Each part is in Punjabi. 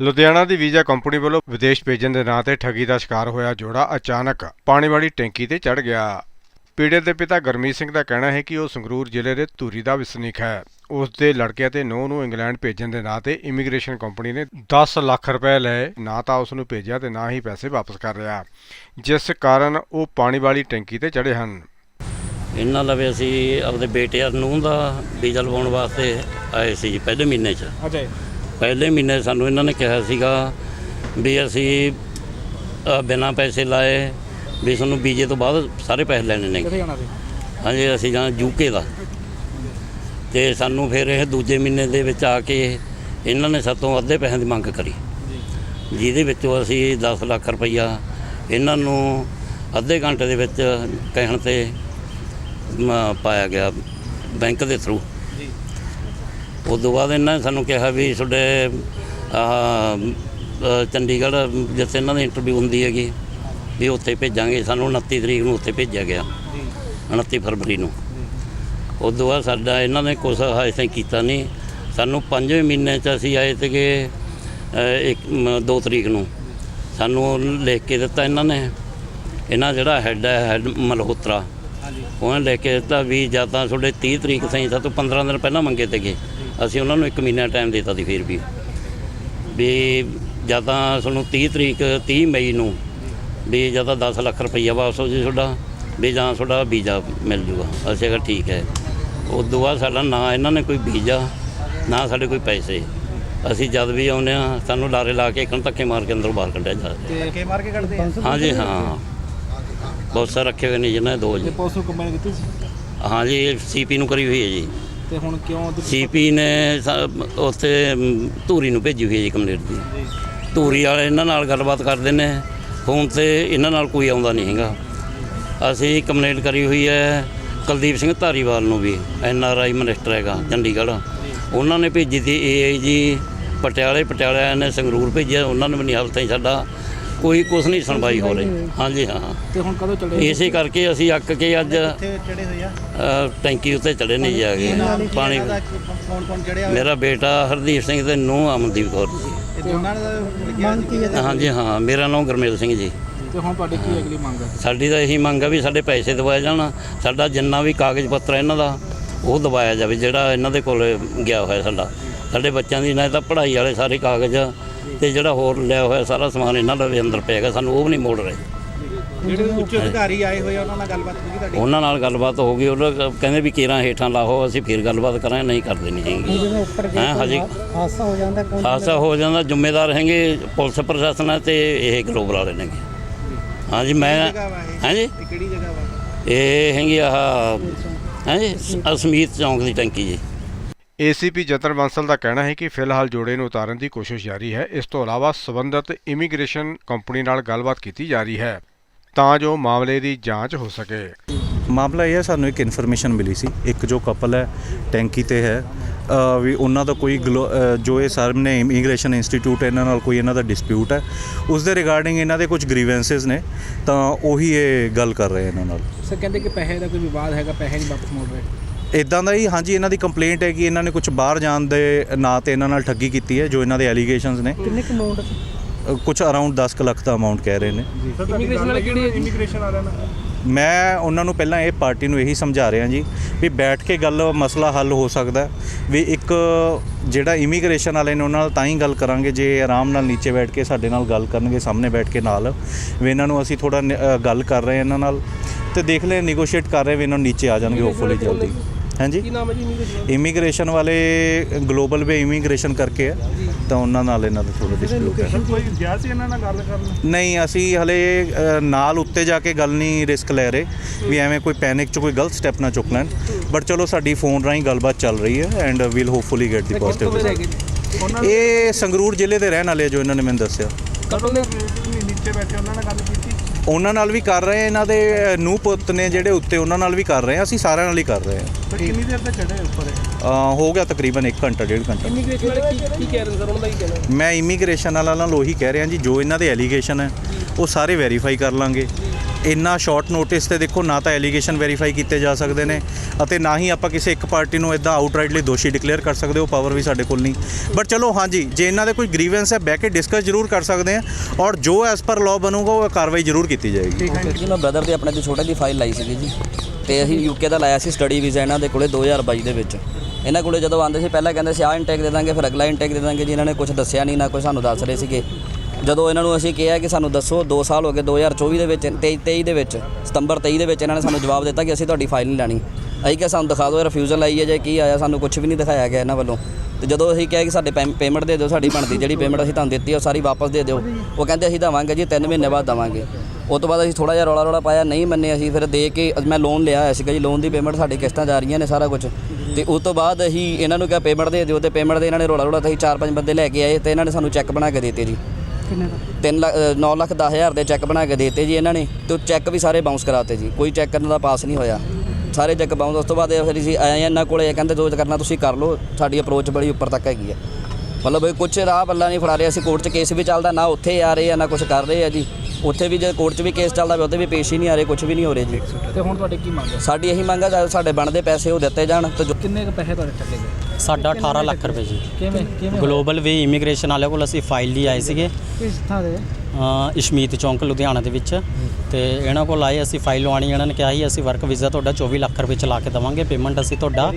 ਲੁਧਿਆਣਾ ਦੀ ਵੀਜ਼ਾ ਕੰਪਨੀ ਵੱਲੋਂ ਵਿਦੇਸ਼ ਭੇਜਣ ਦੇ ਨਾਂ ਤੇ ਠੱਗੀ ਦਾ ਸ਼ਿਕਾਰ ਹੋਇਆ ਜੋੜਾ ਅਚਾਨਕ ਪਾਣੀ ਵਾਲੀ ਟੈਂਕੀ ਤੇ ਚੜ ਗਿਆ। ਪੀੜਤ ਦੇ ਪਿਤਾ ਗਰਮੀਤ ਸਿੰਘ ਦਾ ਕਹਿਣਾ ਹੈ ਕਿ ਉਹ ਸੰਗਰੂਰ ਜ਼ਿਲ੍ਹੇ ਦੇ ਧੂਰੀ ਦਾ ਵਸਨੀਕ ਹੈ। ਉਸ ਦੇ ਲੜਕੇ ਅਤੇ ਨੂੰਹ ਨੂੰ ਇੰਗਲੈਂਡ ਭੇਜਣ ਦੇ ਨਾਂ ਤੇ ਇਮੀਗ੍ਰੇਸ਼ਨ ਕੰਪਨੀ ਨੇ 10 ਲੱਖ ਰੁਪਏ ਲਏ। ਨਾ ਤਾਂ ਉਸ ਨੂੰ ਭੇਜਿਆ ਤੇ ਨਾ ਹੀ ਪੈਸੇ ਵਾਪਸ ਕਰ ਰਿਹਾ ਜਿਸ ਕਾਰਨ ਉਹ ਪਾਣੀ ਵਾਲੀ ਟੈਂਕੀ ਤੇ ਚੜੇ ਹਨ। ਇਹਨਾਂ ਲਵੇ ਅਸੀਂ ਆਪਦੇ ਬੇਟੇ ਨੂੰ ਦਾ ਵੀਜ਼ਾ ਲਵਾਉਣ ਵਾਸਤੇ ਆਏ ਸੀ ਜੀ ਪਹਿਲੇ ਮਹੀਨੇ 'ਚ। ਅੱਛਾ ਪਹਿਲੇ ਮਹੀਨੇ ਸਾਨੂੰ ਇਹਨਾਂ ਨੇ ਕਿਹਾ ਸੀਗਾ ਵੀ ਅਸੀਂ ਅ, ਬਿਨਾਂ ਪੈਸੇ ਲਾਏ ਵੀ ਤੁਹਾਨੂੰ ਵੀਜ਼ੇ ਤੋਂ ਬਾਅਦ ਸਾਰੇ ਪੈਸੇ ਲੈਣੇ ਨੇ। ਕਿੱਥੇ ਜਾਣਾ ਸੀ? ਹਾਂਜੀ ਅਸੀਂ ਜਾਣਾ ਯੂਕੇ ਦਾ। ਤੇ ਸਾਨੂੰ ਫਿਰ ਇਹ ਦੂਜੇ ਮਹੀਨੇ ਦੇ ਵਿੱਚ ਆ ਕੇ ਇਹਨਾਂ ਨੇ ਸਾਤੋਂ ਅੱਧੇ ਪੈਸਿਆਂ ਦੀ ਮੰਗ ਕਰੀ। ਜਿਹਦੇ ਵਿੱਚੋਂ ਅਸੀਂ 10 ਲੱਖ ਰੁਪਈਆ ਇਹਨਾਂ ਨੂੰ ਅੱਧੇ ਘੰਟੇ ਦੇ ਵਿੱਚ ਕਹਿਣ ਤੇ ਮ, ਪਾਇਆ ਗਿਆ ਬੈਂਕ ਦੇ ਥਰੂ ਜੀ। ਉਸ ਤੋਂ ਬਾਅਦ ਇਹਨਾਂ ਨੇ ਸਾਨੂੰ ਕਿਹਾ ਵੀ ਤੁਹਾਡੇ ਆਹ ਅ, ਚੰਡੀਗੜ੍ਹ ਜਿੱਥੇ ਇਹਨਾਂ ਦੀ ਇੰਟਰਵਿਊ ਹੁੰਦੀ ਹੈਗੀ ਵੀ ਉੱਥੇ ਭੇਜਾਂਗੇ। ਸਾਨੂੰ 29 ਤਰੀਕ ਨੂੰ ਉੱਥੇ ਭੇਜਿਆ ਗਿਆ ਜੀ 29 ਫਰਵਰੀ ਨੂੰ। ਉਸ ਤੋਂ ਬਾਅਦ ਸਾਡਾ ਇਹਨਾਂ ਨੇ ਕੁਛ ਹਜੇ ਤਾਈਂ ਕੀਤਾ ਨਹੀਂ। ਸਾਨੂੰ ਪੰਜਵੇਂ ਮਹੀਨੇ 'ਚ ਅਸੀਂ ਆਏ ਸੀਗੇ ਅ, ਇੱਕ 2 ਤਰੀਕ ਨੂੰ। ਸਾਨੂੰ ਲਿਖ ਕੇ ਦਿੱਤਾ ਇਹਨਾਂ ਨੇ। ਇਹਨਾਂ ਜਿਹੜਾ ਹੈੱਡ ਹੈ ਹੈੱਡ ਮਲਹੋਤਰਾ। ਉਹਨੇ ਲਿਖ ਕੇ ਦਿੱਤਾ ਵੀ ਜਾਂ ਤਾਂ ਤੁਹਾਡੇ 30 ਤਰੀਕ ਤਾਈਂ ਸਾਤੋਂ 15 ਦਿਨ ਪਹਿਲਾਂ ਮੰਗੇ ਤੇਗੇ ਅਸੀਂ ਉਹਨਾਂ ਨੂੰ ਇੱਕ ਮਹੀਨਾ ਟਾਈਮ ਦਿੱਤਾ ਸੀ ਫਿਰ ਵੀ। ਵੀ ਜਾਂ ਤਾਂ ਤੁਹਾਨੂੰ 30 ਤਰੀਕ 30 ਮਈ ਨੂੰ ਵੀ ਜਾਂ ਤਾਂ 10 ਲੱਖ ਰੁਪਈਆ ਵਾਪਸ ਹੋ ਜੀ ਤੁਹਾਡਾ ਵੀ ਜਾਂ ਤੁਹਾਡਾ ਵੀਜ਼ਾ ਮਿਲ ਜੂਗਾ। ਅਸੀਂ ਕਿਹਾ ਠੀਕ ਹੈ। ਉਸ ਤੋਂ ਬਾਅਦ ਸਾਡਾ ਨਾ ਇਹਨਾਂ ਨੇ ਕੋਈ ਵੀਜ਼ਾ ਨਾ ਸਾਡੇ ਕੋਈ ਪੈਸੇ। ਅਸੀਂ ਜਦ ਵੀ ਆਉਂਦੇ ਆ ਸਾਨੂੰ ਲਾਰੇ ਲਾ ਕੇ ਇੱਕਣ ਧੱਕੇ ਮਾਰ ਕੇ ਅੰਦਰੋਂ ਬਾਹਰ ਕੱਢਿਆ ਜਾਂਦਾ ਤੇ ਧੱਕੇ ਮਾਰ ਕੇ ਕੱਢਦੇ ਆ? ਹਾਂਜੀ ਹਾਂ। ਬਹੁਤ ਸਾਰੇ ਰੱਖੇ ਹੋਏ ਨੇ ਜਿਹਨਾਂ ਦੇ ਦੋ ਜੀ। ਪੁਲਿਸ ਨੂੰ ਦਿੱਤੀ ਸੀ? ਹਾਂਜੀ ਸੀਪੀ ਨੂੰ ਕਰੀ ਹੋਈ ਹੈ ਜੀ। ਤੇ ਹੁਣ ਕਿਉਂ ਸੀਪੀ ਨੇ ਸਾ- ਉੱਥੇ ਮ, ਧੂਰੀ ਨੂੰ ਭੇਜੀ ਹੋਈ ਹੈ ਜੀ ਕੰਪਲੇਂਟ ਦੀ। ਜੀ। ਧੂਰੀ ਵਾਲੇ ਇਹਨਾਂ ਨਾਲ ਗੱਲਬਾਤ ਕਰਦੇ ਨੇ। ਫੋਨ ਤੇ ਇਹਨਾਂ ਨਾਲ ਕੋਈ ਆਉਂਦਾ ਨਹੀਂ ਹੈਗਾ। ਅਸੀਂ ਕੰਪਲੇਂਟ ਕਰੀ ਹੋਈ ਹੈ ਕੁਲਦੀਪ ਸਿੰਘ ਧਾਰੀਵਾਲ ਨੂੰ ਵੀ ਐਨ ਆਰ ਆਈ ਮਿਨਿਸਟਰ ਹੈਗਾ ਚੰਡੀਗੜ੍ਹ। ਉਹਨਾਂ ਨੇ ਭੇਜੀ ਤੀ ਏ ਜੀ ਪਟਿਆਲੇ ਪਟਿਆਲੇ ਨੇ ਸੰਗਰੂਰ ਭੇਜਿਆ ਉਹਨਾਂ ਨੇ ਵੀ ਨਹੀਂ ਹਾਲ ਤਾਈਂ ਸਾਡਾ ਕੋਈ ਕੁਛ ਨਹੀਂ ਸੁਣਵਾਈ ਹੋ ਰਹੀ। ਹਾਂਜੀ। ਹਾਂ। ਤੇ ਹੁਣ ਕਦੋਂ ਚੜੇ ਇਸੇ ਕਰਕੇ ਅਸੀਂ ਅੱਕ ਕੇ ਅੱਜ ਕਿੱਥੇ ਚੜੇ ਹੋਏ ਆ? ਅ, ਟੈਂਕੀ ਉੱਤੇ ਚੜੇ ਨਹੀਂ ਜਾ ਕੇ। ਪਾਣੀ ਕੌਣ ਕੌਣ ਚੜਿਆ ਮੇਰਾ ਬੇਟਾ ਹਰਦੀਪ ਸਿੰਘ ਤੇ ਨੂੰਹ ਅਮਨਦੀਪ ਕੌਰ ਜੀ। ਹਾਂਜੀ ਹਾਂ। ਮੇਰਾ ਨਾਮ ਗੁਰਮੇਲ ਸਿੰਘ ਜੀ। ਤੇ ਹੁਣ ਤੁਹਾਡੀ ਕੀ ਅਗਲੀ ਮੰਗ ਹੈ? ਸਾਡੀ ਤਾਂ ਇਹੀ ਮੰਗ ਆ ਵੀ ਸਾਡੇ ਪੈਸੇ ਦਵਾਏ ਜਾਣ। ਸਾਡਾ ਜਿੰਨਾ ਵੀ ਕਾਗਜ਼ ਪੱਤਰ ਇਹਨਾਂ ਦਾ ਉਹ ਦਵਾਇਆ ਜਾਵੇ ਜਿਹੜਾ ਇਹਨਾਂ ਦੇ ਕੋਲ ਗਿਆ ਹੋਇਆ ਸਾਡਾ। ਸਾਡੇ ਬੱਚਿਆਂ ਦੀ ਨਾ ਤਾਂ ਪੜ੍ਹਾਈ ਵਾਲੇ ਸਾਰੇ ਕਾਗਜ਼ ਤੇ ਜਿਹੜਾ ਹੋਰ ਲਿਆ ਹੋਇਆ ਸਾਰਾ ਸਮਾਨ ਇਹਨਾਂ ਦਾ ਵੀ ਅੰਦਰ ਪਿਆ ਹੈਗਾ ਸਾਨੂੰ ਉਹ ਵੀ ਨਹੀਂ ਮੋੜ ਰਹੇ। ਜਿਹੜੇ ਉੱਚ ਅਧਿਕਾਰੀ ਆਏ ਹੋਏ ਆ ਉਹਨਾਂ ਨਾਲ ਗੱਲਬਾਤ ਹੋਈ ਤੁਹਾਡੀ? ਉਹਨਾਂ ਨਾਲ ਗੱਲਬਾਤ ਹੋ ਗਈ ਉਹ ਕਹਿੰਦੇ ਵੀ ਕੀਰਾਂ ਹੇਠਾਂ ਲਾਹੋ ਅਸੀਂ ਫਿਰ ਗੱਲਬਾਤ ਕਰਾਂਗੇ ਨਹੀਂ ਕਰਦੇ ਨਹੀਂ ਹੈਗੇ। ਉੱਪਰ ਹਾਂ ਹਜੇ। ਹਾਦਸਾ ਹੋ ਜਾਂਦਾ ਕੌਣ ਹਾਦਸਾ ਹੋ ਜਾਂਦਾ ਜ਼ਿੰਮੇਦਾਰ ਹੈਗੇ ਪੁਲਿਸ ਪ੍ਰਸ਼ਾਸਨ ਹੈ ਤੇ ਇਹ ਗਲੋਬਲ ਵਾਲੇ ਨੇਗੇ ਹਾਂਜੀ ਮੈਂ ਜਗ੍ਹਾ ਵਾ ਇਹ? ਹਾਂਜੀ? ਕਿਹੜੀ ਜਗ੍ਹਾ ਵਾ? ਇਹ ਹੈਗੀ ਆਹ ਹਾਂਜੀ ਅਸਮੀਤ ਚੌਂਕ ਦੀ ਟੈਂਕੀ ਜੀ। ਏਸੀਪੀ ਜਤਨ ਬੰਸਲ ਦਾ ਕਹਿਣਾ ਹੈ ਕਿ ਫਿਲਹਾਲ ਜੋੜੇ ਨੂੰ ਉਤਾਰਨ ਦੀ ਕੋਸ਼ਿਸ਼ ਜਾਰੀ ਹੈ। ਇਸ ਤੋਂ ਇਲਾਵਾ ਸਬੰਧਤ ਇਮੀਗ੍ਰੇਸ਼ਨ ਕੰਪਨੀ ਨਾਲ ਗੱਲਬਾਤ ਕੀਤੀ ਜਾ ਰਹੀ ਹੈ ਤਾਂ ਜੋ ਮਾਮਲੇ ਦੀ ਜਾਂਚ ਹੋ ਸਕੇ। ਮਾਮਲਾ ਇਹ ਹੈ ਸਾਨੂੰ ਇੱਕ ਇਨਫੋਰਮੇਸ਼ਨ ਮਿਲੀ ਸੀ। ਇੱਕ ਜੋ ਕਪਲ ਹੈ ਟੈਂਕੀ ਤੇ ਹੈ ਵੀ ਉਹਨਾਂ ਦਾ ਕੋਈ ਜੋ ਇਹ ਸਾਹਮਣੇ ਇਮੀਗ੍ਰੇਸ਼ਨ ਇੰਸਟੀਚਿਊਟ ਇਹਨਾਂ ਨਾਲ ਕੋਈ ਇਹਨਾਂ ਦਾ ਡਿਸਪਿਊਟ ਹੈ। ਉਸ ਦੇ ਰਿਗਾਰਡਿੰਗ ਇਹਨਾਂ ਦੇ ਕੁਝ ਗ੍ਰੀਵੈਂਸਸ ਨੇ ਤਾਂ ਉਹੀ ਇਹ ਗੱਲ ਕਰ ਰਹੇ ਇਹਨਾਂ ਨਾਲ। ਸਰ ਕਹਿੰਦੇ ਕਿ ਪੈਸੇ ਦਾ ਕੋਈ ਵਿਵਾਦ ਹੈਗਾ ਪੈਸੇ ਨਹੀਂ ਵਾਪਸ ਮੋੜ ਰਹੇ। ਇਦਾਂ ਦਾ ਹੀ ਹਾਂਜੀ ਇਹਨਾਂ ਦੀ ਕੰਪਲੇਂਟ ਹੈ ਕਿ ਇਹਨਾਂ ਨੇ ਕੁਝ ਬਾਹਰ ਜਾਣ ਦੇ ਨਾਂ ਤੇ ਇਹਨਾਂ ਨਾਲ ਠੱਗੀ ਕੀਤੀ ਹੈ ਜੋ ਇਹਨਾਂ ਦੇ ਐਲੀਗੇਸ਼ਨਸ ਨੇ। ਕਿੰਨੇ ਕੁ ਅਮਾਉਂਟ ਕੁਝ ਅਰਾਊਂਡ 10 ਕੁ ਲੱਖ ਦਾ ਅਮਾਉਂਟ ਕਹਿ ਰਹੇ ਨੇ। ਇਮੀਗ੍ਰੇਸ਼ਨ ਵਾਲੇ ਕਿਹੜੀ ਇਮੀਗ੍ਰੇਸ਼ਨ ਵਾਲਿਆਂ ਨਾਲ। ਮੈਂ ਉਹਨਾਂ ਨੂੰ ਪਹਿਲਾਂ ਇਹ ਪਾਰਟੀ ਨੂੰ ਇਹੀ ਸਮਝਾ ਰਿਹਾ ਜੀ ਵੀ ਬੈਠ ਕੇ ਗੱਲ ਮਸਲਾ ਹੱਲ ਹੋ ਸਕਦਾ ਹੈ। ਵੀ ਇੱਕ ਜਿਹੜਾ ਇਮੀਗ੍ਰੇਸ਼ਨ ਵਾਲੇ ਨੇ ਉਹਨਾਂ ਨਾਲ ਤਾਂ ਹੀ ਗੱਲ ਕਰਾਂਗੇ ਜੇ ਆਰਾਮ ਨਾਲ ਨੀਚੇ ਬੈਠ ਕੇ ਸਾਡੇ ਨਾਲ ਗੱਲ ਕਰਨਗੇ ਸਾਹਮਣੇ ਬੈਠ ਕੇ ਨਾਲ। ਵੀ ਇਹਨਾਂ ਨੂੰ ਅਸੀਂ ਥੋੜਾ ਗੱਲ ਕਰ ਰਹੇ ਹਾਂ ਇਹਨਾਂ ਨਾਲ। ਤੇ ਦੇਖ ਲੈ ਨੈਗੋਸ਼ੀਏਟ ਕਰ ਰਹੇ ਵੀ ਇਹਨਾਂ ਨੂੰ ਨੀਚੇ ਆ ਜਾਣਗੇ ਹੋਪਫੁਲੀ ਜਲਦੀ। ਹਾਂਜੀ। ਕੀ ਨਾਮ ਹੈ ਜੀ ਇਮੀਗ੍ਰੇਸ਼ਨ ਇਮੀਗ੍ਰੇਸ਼ਨ ਵਾਲੇ ਗਲੋਬਲ ਵੇ ਇਮੀਗ੍ਰੇਸ਼ਨ ਕਰਕੇ ਹੈ ਤਾਂ ਉਹਨਾਂ ਨਾਲ ਇਹਨਾਂ ਦਾ ਥੋੜਾ ਡਿਸਪਿਊਟ ਹੈ ਕੋਈ ਗਿਆ ਸੀ ਇਹਨਾਂ ਨਾਲ ਗੱਲ ਕਰਨ? ਨਹੀਂ ਅਸੀਂ ਹਲੇ ਅ, ਨਾਲ ਉੱਤੇ ਜਾ ਕੇ ਗੱਲ ਨਹੀਂ ਰਿਸਕ ਲੈ ਰਹੇ ਵੀ ਐਵੇਂ ਕੋਈ ਪੈਨਿਕ ਚ ਕੋਈ ਗਲਤ ਸਟੈਪ ਨਾ ਚੁੱਕ ਲੈਣ। ਬਟ ਚਲੋ ਸਾਡੀ ਫੋਨ ਰਾਹੀਂ ਗੱਲਬਾਤ ਚੱਲ ਰਹੀ ਹੈ and will hopefully get the positive result ਇਹ ਸੰਗਰੂਰ ਜ਼ਿਲ੍ਹੇ ਦੇ ਰਹਿਣ ਵਾਲੇ ਆ ਜੋ ਇਹਨਾਂ ਨੇ ਮੈਨੂੰ ਦੱਸਿਆ। ਕਦੋਂ ਦੇ ਨੀਚੇ ਬੈਠੇ ਉਹਨਾਂ ਨਾਲ ਗੱਲ ਕੀਤੀ? ਉਹਨਾਂ ਨਾਲ ਵੀ ਕਰ ਰਹੇ ਆ, ਇਹਨਾਂ ਦੇ ਨੂੰ ਪੁੱਤ ਨੇ ਜਿਹੜੇ ਉੱਤੇ ਉਹਨਾਂ ਨਾਲ ਵੀ ਕਰ ਰਹੇ ਆ ਅਸੀਂ ਸਾਰਿਆਂ ਨਾਲ ਹੀ ਕਰ ਰਹੇ ਆ। ਕਿੰਨੀ ਦੇਰ ਤੇ ਚੜੇ ਉੱਪਰ? ਹੋ ਗਿਆ ਤਕਰੀਬਨ 1 ਘੰਟਾ ਡੇਢ ਘੰਟਾ। ਇਮੀਗ੍ਰੇਸ਼ਨ ਵਾਲੇ ਕੀ ਕੀ ਕਹਿ ਰਹੇ ਸਰ? ਉਹਨਾਂ ਦਾ ਕੀ ਕਹਿਣਾ? ਮੈਂ ਇਮੀਗ੍ਰੇਸ਼ਨ ਵਾਲਾ ਨਾਲ ਉਹੀ ਕਹਿ ਰਿਹਾ ਜੀ ਜੋ ਇਹਨਾਂ ਦੇ ਐਲੀਗੇਸ਼ਨ ਹੈ ਉਹ ਸਾਰੇ ਵੈਰੀਫਾਈ ਕਰ ਲਾਂਗੇ। ਇੰਨਾ ਸ਼ਾਰਟ ਨੋਟਿਸ ਤੇ ਦੇਖੋ ਨਾ ਤਾਂ ਐਲੀਗੇਸ਼ਨ ਵੈਰੀਫਾਈ ਕੀਤੇ ਜਾ ਸਕਦੇ ਨੇ ਅਤੇ ਨਾ ਹੀ ਆਪਾਂ ਕਿਸੇ ਇੱਕ ਪਾਰਟੀ ਨੂੰ ਇਦਾਂ ਆਊਟਰਾਈਟਲੀ ਦੋਸ਼ੀ ਡਿਕਲੇਅਰ ਕਰ ਸਕਦੇ ਹੋ ਪਾਵਰ ਵੀ ਸਾਡੇ ਕੋਲ ਨਹੀਂ। ਬਟ ਚਲੋ ਹਾਂਜੀ ਜੇ ਇਹਨਾਂ ਦੇ ਕੋਈ ਗ੍ਰੀਵੈਂਸ ਹੈ ਬਹਿ ਕੇ ਡਿਸਕਸ ਜ਼ਰੂਰ ਕਰ ਸਕਦੇ ਆ ਔਰ ਜੋ ਐਸ ਪਰ ਲਾਅ ਬਣੂਗਾ ਉਹ ਕਾਰਵਾਈ ਜ਼ਰੂਰ ਕੀਤੀ ਜਾਏਗੀ। ਜੀ ਮੈਂ ਬ੍ਰਦਰ ਦੇ ਆਪਣੇ ਦੀ ਛੋਟੇ ਦੀ ਫਾਈਲ ਲਾਈ ਸੀਗੀ ਜੀ ਤੇ ਅਸੀਂ ਯੂਕੇ ਦਾ ਲਾਇਆ ਸੀ ਸਟੱਡੀ ਵੀਜ਼ਾ ਇਹਨਾਂ ਦੇ ਕੋਲੇ 2022 ਦੇ ਵਿੱਚ। ਇਹਨਾਂ ਕੋਲੇ ਜਦੋਂ ਆਉਂਦੇ ਸੀ ਪਹਿਲਾਂ ਕਹਿੰਦੇ ਸੀ ਆਹ ਇਨਟੇਕ ਦੇ ਦਾਂਗੇ ਫਿਰ ਅਗਲਾ ਇਨਟੇਕ ਦੇ ਦਾਂਗੇ ਜੀ। ਇਹਨਾਂ ਨੇ ਕੁਝ ਦੱਸਿਆ ਨਹੀਂ ਨਾ ਕੋਈ ਸਾਨੂੰ ਦੱਸ ਰਹੇ ਸੀਗੇ। ਜਦੋਂ ਇਹਨਾਂ ਨੂੰ ਅਸੀਂ ਕਿਹਾ ਕਿ ਸਾਨੂੰ ਦੱਸੋ 2 ਸਾਲ ਹੋ ਗਏ 2024 ਦੇ ਵਿੱਚ 23 23 ਦੇ ਵਿੱਚ, ਸਤੰਬਰ 23 ਦੇ ਵਿੱਚ ਇਹਨਾਂ ਨੇ ਸਾਨੂੰ ਜਵਾਬ ਦਿੱਤਾ ਕਿ ਅਸੀਂ ਤੁਹਾਡੀ ਫਾਈਲ ਨਹੀਂ ਲੈਣੀ। ਅਸੀਂ ਕਿਹਾ ਸਾਨੂੰ ਦਿਖਾ ਦਿਓ ਰਿਫਿਊਜ਼ਲ ਆਈ ਹੈ ਜੇ ਕੀ ਆਇਆ, ਸਾਨੂੰ ਕੁਝ ਵੀ ਨਹੀਂ ਦਿਖਾਇਆ ਗਿਆ ਇਹਨਾਂ ਵੱਲੋਂ। ਤੇ ਜਦੋਂ ਅਸੀਂ ਕਿਹਾ ਕਿ ਸਾਡੇ ਪੇਮੈਂਟ ਦੇ ਦਿਓ, ਸਾਡੀ ਬਣਦੀ ਜਿਹੜੀ ਪੇਮੈਂਟ ਅਸੀਂ ਤੁਹਾਨੂੰ ਦਿੱਤੀ ਹੈ ਉਹ ਸਾਰੀ ਵਾਪਸ ਦੇ ਦਿਓ। ਉਹ ਕਹਿੰਦੇ ਅਸੀਂ ਦੇਵਾਂਗੇ ਜੀ 3 ਮਹੀਨੇ ਬਾਅਦ ਦੇਵਾਂਗੇ। ਉਸ ਤੋਂ ਬਾਅਦ ਅਸੀਂ ਥੋੜਾ ਜਿਹਾ ਰੌਲਾ ਰੌਲਾ ਪਾਇਆ, ਨਹੀਂ ਮੰਨੇ ਅਸੀਂ, ਫਿਰ ਦੇ ਕੇ ਮੈਂ ਲੋਨ ਲਿਆ ਹੋਇਆ ਸੀਗਾ ਜੀ ਲੋਨ ਦੀ ਪੇਮੈਂਟ ਸਾਡੀ ਕਿਸ਼ਤਾਂ ਜਾ ਰਹੀਆਂ ਨੇ ਸਾਰਾ ਕੁਝ ਤੇ ਉਸ ਤੋਂ ਬਾਅਦ ਅਸੀਂ ਇਹਨਾਂ ਨੂੰ ਕਿਹਾ ਪੇਮੈਂਟ ਦੇ ਦਿਓ, ਤੇ ਪੇਮੈਂਟ ਦੇ ਇਹਨਾਂ ਨੇ ਰੌਲਾ ਰੌਲਾ ਤੇ ਅਸੀਂ ਚਾਰ ਪੰਜ ਬੰਦੇ ਲੈ ਕੇ ਆਏ ਤੇ ਇਹਨਾਂ ਨੇ ਸਾਨੂੰ ਚੈੱਕ ਬਣਾ ਕੇ ਦਿੱਤੇ ਜੀ। ਕਿੰਨੇ ਦਾ? 3 ਲੱਖ 9 ਲੱਖ 10 ਹਜ਼ਾਰ ਦੇ ਚੈੱਕ ਬਣਾ ਕੇ ਦਿੱਤੇ ਜੀ ਇਹਨਾਂ ਨੇ ਤੇ ਉਹ ਚੈੱਕ ਵੀ ਸਾਰੇ ਬਾਉਂਸ ਕਰਾਤੇ ਜੀ ਕੋਈ ਚੈੱਕ ਕਰਨ ਦਾ ਪਾਸ ਨਹੀਂ ਹੋਇਆ। ਸਾਰੇ ਚੈੱਕ ਬਾਉਂਸ ਉਸ ਤੋਂ ਬਾਅਦ ਫਿਰ ਅਸੀਂ ਆਏ ਇਹਨਾਂ ਕੋਲੇ ਕਹਿੰਦੇ ਜੋ ਕਰਨਾ ਤੁਸੀਂ ਕਰ ਲਓ ਸਾਡੀ ਅਪਰੋਚ ਬੜੀ ਉੱਪਰ ਤੱਕ ਹੈਗੀ ਹੈ। ਮਤਲਬ ਇਹ ਕੁਛ ਰਾਹ ਪੱਲਾ ਨਹੀਂ ਫੜਾ ਰਹੇ ਅਸੀਂ ਕੋਰਟ 'ਚ ਕੇਸ ਵੀ ਚੱਲਦਾ ਨਾ ਉੱਥੇ ਆ ਰਹੇ ਆ ਨਾ ਕੁਝ ਕਰ ਰਹੇ ਆ ਜੀ। ਉੱਥੇ ਵੀ ਜੇ ਕੋਰਟ 'ਚ ਵੀ ਕੇਸ ਚੱਲਦਾ ਪਿਆ ਉੱਥੇ ਵੀ ਪੇਸ਼ ਹੀ ਨਹੀਂ ਆ ਰਹੇ ਕੁਝ ਵੀ ਨਹੀਂ ਹੋ ਰਿਹਾ ਜੀ। ਤੇ ਹੁਣ ਤੁਹਾਡੀ ਕੀ ਮੰਗ ਹੈ? ਸਾਡੀ ਇਹੀ ਮੰਗ ਹੈ ਸਾਡੇ ਬਣਦੇ ਪੈਸੇ ਉਹ ਦਿੱਤੇ ਜਾਣ ਤੇ ਜੋ ਕਿੰਨੇ ਕੁ ਪੈਸੇ ਤੁਹਾਡੇ ਗਏ? ਸਾਡਾ 18 ਲੱਖ ਰੁਪਏ ਜੀ। ਕਿਵੇਂ ਕਿਵੇਂ ਗਲੋਬਲ ਵੇ ਇਮੀਗ੍ਰੇਸ਼ਨ ਵਾਲਿਆਂ ਕੋਲ ਅਸੀਂ ਫਾਈਲ ਲਈ ਆਏ ਸੀਗੇ। ਕਿਸ ਥਾਂ ਦੇ ਇਸ਼ਮੀਤ ਚੌਂਕ ਲੁਧਿਆਣਾ ਦੇ ਵਿੱਚ। ਤੇ ਇਹਨਾਂ ਕੋਲ ਆਏ ਅਸੀਂ ਫਾਈਲ ਲਵਾਉਣੀ ਇਹਨਾਂ ਨੇ ਕਿਹਾ ਸੀ ਅਸੀਂ ਵਰਕ ਵੀਜ਼ਾ ਤੁਹਾਡਾ 24 ਲੱਖ ਰੁਪਏ ਚਲਾ ਕੇ ਦੇਵਾਂਗੇ। ਪੇਮੈਂਟ ਅਸੀਂ ਤੁਹਾਡਾ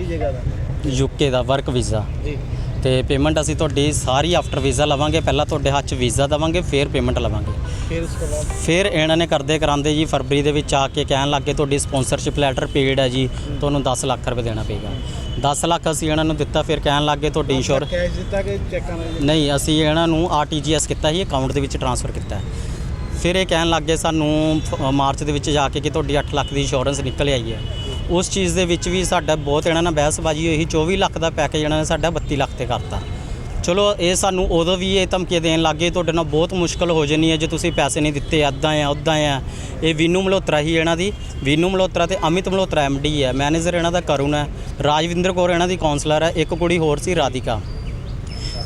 ਯੂਕੇ ਦਾ? ਵਰਕ ਵੀਜ਼ਾ ਜੀ। ਤੇ ਪੇਮੈਂਟ ਅਸੀਂ ਤੁਹਾਡੀ ਸਾਰੀ ਆਫਟਰ ਵੀਜ਼ਾ ਲਵਾਂਗੇ ਪਹਿਲਾਂ ਤੁਹਾਡੇ ਹੱਥ 'ਚ ਵੀਜ਼ਾ ਦੇਵਾਂਗੇ ਫਿਰ ਪੇਮੈਂਟ ਲਵਾਂਗੇ। ਫਿਰ ਉਸ ਤੋਂ ਬਾਅਦ? ਫਿਰ ਇਹਨਾਂ ਨੇ ਕਰਦੇ ਕਰਾਂਦੇ ਜੀ ਫਰਵਰੀ ਦੇ ਵਿੱਚ ਆ ਕੇ ਕਹਿਣ ਲੱਗੇ ਤੁਹਾਡੀ ਸਪਾਂਸਰਸ਼ਿਪ ਲੈਟਰ ਪੇਡ ਹੈ ਜੀ ਤੁਹਾਨੂੰ 10 ਲੱਖ ਰੁਪਏ ਦੇਣਾ ਪਏਗਾ। 10 ਲੱਖ ਅਸੀਂ ਇਹਨਾਂ ਨੂੰ ਦਿੱਤਾ ਫਿਰ ਕਹਿਣ ਲੱਗੇ ਤੁਹਾਡੀ ਇੰਸ਼ੋਰ ਕੈਸ਼ ਦਿੱਤਾ ਕਿ ਚੈੱਕਾਂ ਨਾਲ ਨਹੀਂ ਅਸੀਂ ਇਹਨਾਂ ਨੂੰ ਆਰਟੀਜੀਐਸ ਕੀਤਾ ਸੀ ਅਕਾਊਂਟ ਦੇ ਵਿੱਚ ਟ੍ਰਾਂਸਫਰ ਕੀਤਾ। ਫਿਰ ਇਹ ਕਹਿਣ ਲੱਗੇ ਸਾਨੂੰ ਮਾਰਚ ਦੇ ਵਿੱਚ ਜਾ ਕੇ ਕਿ ਤੁਹਾਡੀ 8 ਲੱਖ ਦੀ ਇੰਸ਼ੋਰੈਂਸ ਨਿਕਲ ਆਈ ਹੈ। ਉਸ ਚੀਜ਼ ਦੇ ਵਿੱਚ ਵੀ ਸਾਡਾ ਬਹੁਤ ਇਹਨਾਂ ਨਾਲ ਬਹਿਸਬਾਜ਼ੀ ਹੋਈ ਸੀ 24 ਲੱਖ ਦਾ ਪੈਕੇਜ ਇਹਨਾਂ ਨੇ ਸਾਡਾ 32 ਲੱਖ ਤੇ ਕਰਤਾ। ਚਲੋ, ਇਹ ਸਾਨੂੰ ਉਦੋਂ ਵੀ ਇਹ ਧਮਕੀਆਂ ਦੇਣ ਲੱਗੇ ਤੁਹਾਡੇ ਨਾਲ ਬਹੁਤ ਮੁਸ਼ਕਲ ਹੋ ਜਾਣੀ ਹੈ ਜੇ ਤੁਸੀਂ ਪੈਸੇ ਨਹੀਂ ਦਿੱਤੇ ਐਦਾਂ ਆ ਉੱਦਾਂ ਆ ਇਹ ਵੀਨੂ ਮਲਹੋਤਰਾ ਹੀ ਇਹਨਾਂ ਦੀ, ਵੀਨੂ ਮਲਹੋਤਰਾ ਤੇ ਅਮਿਤ ਮਲਹੋਤਰਾ ਐਮਡੀ ਹੈ, ਮੈਨੇਜਰ ਇਹਨਾਂ ਦਾ ਕਰੁਣ ਹੈ। ਰਾਜਵਿੰਦਰ ਕੌਰ ਇਹਨਾਂ ਦੀ ਕਾਉਂਸਲਰ ਹੈ, ਇੱਕ ਕੁੜੀ ਹੋਰ ਸੀ ਰਾਧਿਕਾ।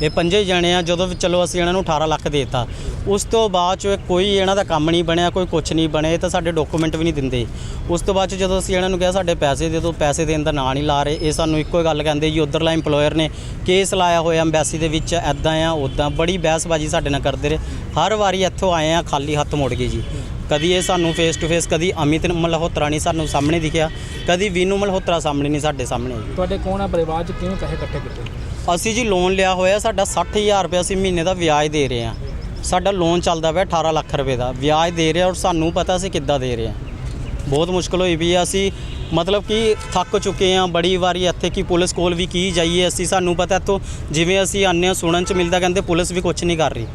ਇਹ ਪੰਜੇ ਜਣੇ ਆ, ਜਦੋਂ ਵੀ ਚਲੋ ਅਸੀਂ ਇਹਨਾਂ ਨੂੰ 18 ਲੱਖ ਦੇਤਾ। ਉਸ ਤੋਂ ਬਾਅਦ ਚ ਕੋਈ ਇਹਨਾਂ ਦਾ ਕੰਮ ਨਹੀਂ ਬਣਿਆ, ਕੋਈ ਕੁਝ ਨਹੀਂ ਬਣੇ ਤਾਂ ਸਾਡੇ ਡਾਕੂਮੈਂਟ ਵੀ ਨਹੀਂ ਦਿੰਦੇ। ਉਸ ਤੋਂ ਬਾਅਦ ਚ ਜਦੋਂ ਅਸੀਂ ਇਹਨਾਂ ਨੂੰ ਕਿਹਾ ਸਾਡੇ ਪੈਸੇ ਦੇ ਦਿਓ, ਪੈਸੇ ਦੇਣ ਦਾ ਨਾਂ ਨਹੀਂ ਲਾ ਰਹੇ, ਇਹ ਸਾਨੂੰ ਇੱਕੋ ਹੀ ਗੱਲ ਕਹਿੰਦੇ ਜੀ, ਉਧਰਲਾ EMPLOYER ਨੇ ਕੇਸ ਲਾਇਆ ਹੋਇਆ ਐਮਬੈਸੀ ਦੇ ਵਿੱਚ ਐਦਾਂ ਆ ਉਦਾਂ ਬੜੀ ਬਹਿਸਬਾਜ਼ੀ ਸਾਡੇ ਨਾਲ ਕਰਦੇ ਰਹੇ। ਹਰ ਵਾਰੀ ਇੱਥੋਂ ਆਏ ਆ, ਖਾਲੀ ਹੱਥ ਮੁੜ ਗਏ ਜੀ। ਕਦੀ ਇਹ ਸਾਨੂੰ ਫੇਸ ਟੂ ਫੇਸ ਕਦੀ ਅਮਿਤ ਮਲਹੋਤਰਾ ਨਹੀਂ ਸਾਨੂੰ ਸਾਹਮਣੇ ਦਿਖਿਆ, ਕਦੀ ਵੀਨੂ ਮਲਹੋਤਰਾ ਸਾਹਮਣੇ ਨਹੀਂ, ਸਾਡੇ ਸਾਹਮਣੇ। ਤੁਹਾਡੇ ਕੋਣ ਆ? ਪਰਿਵਾਰ ਚ ਕਿਵੇਂ ਪੈਸੇ ਇਕੱਠੇ ਕੀਤੇ? ਅਸੀਂ ਜੀ ਲੋਨ ਲਿਆ ਹੋਇਆ, ਸਾਡਾ 60000 ਰੁਪਏ ਅਸੀਂ ਮਹੀਨੇ ਦਾ ਵਿਆਜ ਦੇ ਰਹੇ ਹਾਂ। ਸਾਡਾ ਲੋਨ ਚੱਲਦਾ ਪਿਆ 18 ਲੱਖ ਰੁਪਏ ਦਾ। ਵਿਆਜ ਦੇ ਰਹੇ ਔਰ ਸਾਨੂੰ ਪਤਾ ਅਸੀਂ ਕਿੱਦਾਂ ਦੇ ਰਹੇ ਹਾਂ। ਬਹੁਤ ਮੁਸ਼ਕਲ ਹੋਈ ਵੀ ਅਸੀਂ ਮਤਲਬ ਕਿ ਥੱਕ ਚੁੱਕੇ ਹਾਂ ਬੜੀ ਵਾਰੀ ਇੱਥੇ ਕਿ ਪੁਲਿਸ ਕੋਲ ਵੀ ਕੀ ਜਾਈਏ ਅਸੀਂ, ਸਾਨੂੰ ਪਤਾ ਇੱਥੋਂ ਜਿਵੇਂ ਅਸੀਂ ਆਉਂਦੇ ਹਾਂ ਸੁਣਨ ਚ ਮਿਲਦਾ, ਕਹਿੰਦੇ ਪੁਲਿਸ ਵੀ ਕੁਝ ਨਹੀਂ ਕਰ ਰਹੀ।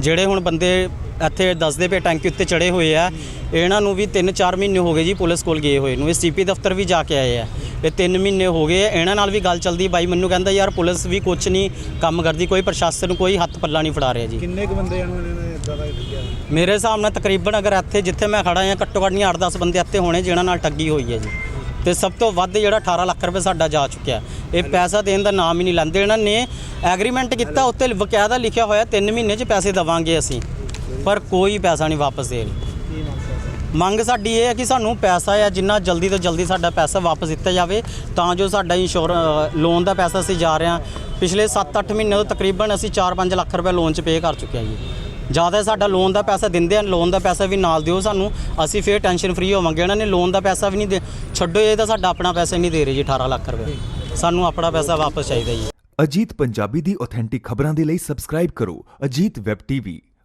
ਜਿਹੜੇ ਹੁਣ ਬੰਦੇ ਇੱਥੇ ਦੱਸਦੇ ਪਏ ਟੈਂਕੀ ਉੱਤੇ ਚੜੇ ਹੋਏ ਆ, ਇਹਨਾਂ ਨੂੰ ਵੀ 3-4 ਮਹੀਨੇ ਹੋ ਗਏ ਜੀ ਪੁਲਿਸ ਕੋਲ ਗਏ ਹੋਏ ਨੂੰ। ਇਹ ਸੀਪੀ ਦਫ਼ਤਰ ਵੀ ਜਾ ਕੇ ਆਏ ਆ। ਇਹ 3 ਮਹੀਨੇ ਹੋ ਗਏ ਇਹਨਾਂ ਨਾਲ ਵੀ ਗੱਲ ਚੱਲਦੀ ਬਾਈ ਮੈਨੂੰ ਕਹਿੰਦਾ ਯਾਰ ਪੁਲਿਸ ਵੀ ਕੁਝ ਨਹੀਂ ਕੰਮ ਕਰਦੀ ਕੋਈ ਪ੍ਰਸ਼ਾਸਨ ਨੂੰ ਕੋਈ ਹੱਥ ਪੱਲਾ ਨਹੀਂ ਫੜਾ ਰਿਹਾ ਜੀ। ਕਿੰਨੇ ਕੁ ਬੰਦੇ ਇਹਨਾਂ ਨੇ ਇਦਾਂ ਦਾ ਠੱਗਿਆ ਮੇਰੇ ਹਿਸਾਬ ਨਾਲ ਤਕਰੀਬਨ ਅਗਰ ਇੱਥੇ ਜਿੱਥੇ ਮੈਂ ਖੜਾ ਹਾਂ ਘੱਟੋ ਘੱਟ ਨਹੀਂ 8-10 ਬੰਦੇ ਇੱਥੇ ਹੋਣੇ ਜਿਨ੍ਹਾਂ ਨਾਲ ਠੱਗੀ ਹੋਈ ਹੈ ਜੀ। ਤੇ ਸਭ ਤੋਂ ਵੱਧ ਜਿਹੜਾ 18 ਲੱਖ ਰੁਪਏ ਸਾਡਾ ਜਾ ਚੁੱਕਿਆ ਇਹ ਪੈਸਾ ਦੇਣ ਦਾ ਨਾਮ ਹੀ ਨਹੀਂ ਲੈਂਦੇ। ਇਹਨਾਂ ਨੇ ਐਗਰੀਮੈਂਟ ਕੀਤਾ ਉੱਤੇ ਬਕਾਇਦਾ ਲਿਖਿਆ ਹੋਇਆ 3 ਮਹੀਨੇ 'ਚ ਪੈਸੇ ਦੇਵਾਂਗੇ ਅਸੀਂ। ਪਰ ਕੋਈ ਪੈਸਾ ਨਹੀਂ ਵਾਪਸ ਦੇ ਰਹੀ। ਮੰਗ ਸਾਡੀ ਇਹ ਹੈ ਕਿ ਸਾਨੂੰ ਪੈਸਾ ਆ, ਜਿੰਨਾ ਜਲਦੀ ਤੋਂ ਜਲਦੀ ਸਾਡਾ ਪੈਸਾ ਵਾਪਸ ਦਿੱਤਾ ਜਾਵੇ, ਤਾਂ ਜੋ ਸਾਡਾ ਇੰਸ਼ੋਰ ਲੋਨ ਦਾ ਪੈਸਾ ਅਸੀਂ ਜਾ ਰਹੇ ਹਾਂ। ਪਿਛਲੇ 7-8 ਮਹੀਨੇ ਤੋਂ ਤਕਰੀਬਨ ਅਸੀਂ 4-5 ਲੱਖ ਰੁਪਏ ਲੋਨ 'ਚ ਪੇ ਕਰ ਚੁੱਕੇ ਹਾਂ ਜੀ। ਜ਼ਿਆਦਾ ਸਾਡਾ ਲੋਨ ਦਾ ਪੈਸਾ ਦਿੰਦੇ ਹਨ ਲੋਨ ਦਾ ਪੈਸਾ ਵੀ ਨਾਲ ਦਿਓ ਸਾਨੂੰ, ਅਸੀਂ ਫੇਰ ਟੈਨਸ਼ਨ ਫ੍ਰੀ ਹੋਵਾਂਗੇ। ਇਹਨਾਂ ਨੇ ਲੋਨ ਦਾ ਪੈਸਾ ਵੀ ਨਹੀਂ ਦੇ, ਛੱਡੋ, ਇਹ ਤਾਂ ਸਾਡਾ ਆਪਣਾ ਪੈਸਾ ਨਹੀਂ ਦੇ ਰਹੇ ਜੀ 18 ਲੱਖ ਰੁਪਏ। ਸਾਨੂੰ ਆਪਣਾ ਪੈਸਾ ਵਾਪਸ ਚਾਹੀਦਾ ਜੀ। ਅਜੀਤ ਪੰਜਾਬੀ ਦੀ ਆਥੈਂਟਿਕ ਖਬਰਾਂ ਦੇ ਲਈ ਸਬਸਕ੍ਰਾਈਬ ਕਰੋ, ਅਜੀਤ ਵੈਬ ਟੀਵੀ